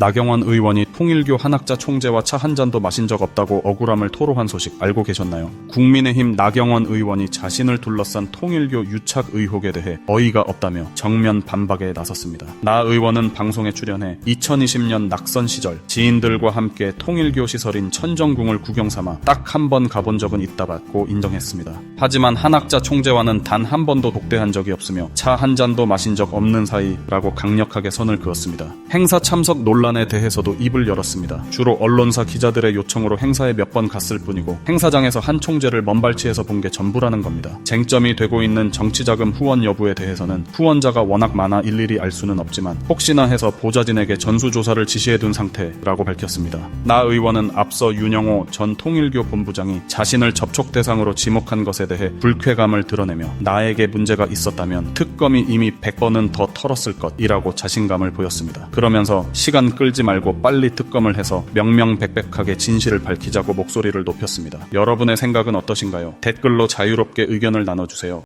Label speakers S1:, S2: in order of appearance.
S1: 나경원 의원이 통일교 한학자 총재와 차 한 잔도 마신 적 없다고 억울함을 토로한 소식 알고 계셨나요? 국민의힘 나경원 의원이 자신을 둘러싼 통일교 유착 의혹에 대해 어이가 없다며 정면 반박에 나섰습니다. 나 의원은 방송에 출연해 2020년 낙선 시절 지인들과 함께 통일교 시설인 천정궁을 구경 삼아 딱 한 번 가본 적은 있다고 인정했습니다. 하지만 한학자 총재와는 단 한 번도 독대한 적이 없으며 차 한 잔도 마신 적 없는 사이라고 강력하게 선을 그었습니다. 행사 참석 논란에 대해서도 입을 열었습니다. 주로 언론사 기자들의 요청으로 행사에 몇 번 갔을 뿐이고 행사장에서 한 총재를 먼발치에서 본 게 전부라는 겁니다. 쟁점이 되고 있는 정치자금 후원 여부에 대해서는 후원자가 워낙 많아 일일이 알 수는 없지만 혹시나 해서 보좌진에게 전수조사를 지시해둔 상태라고 밝혔습니다. 나 의원은 앞서 윤영호 전 통일교 본부장이 자신을 접촉 대상으로 지목한 것에 대해 불쾌감을 드러내며 나에게 문제가 있었다면 특검이 이미 100번은 더 털었을 것이라고 자신감을 보였습니다. 그러면서 시간 끌지 말고 빨리 특검을 해서 명명백백하게 진실을 밝히자고 목소리를 높였습니다. 여러분의 생각은 어떠신가요? 댓글로 자유롭게 의견을 나눠주세요.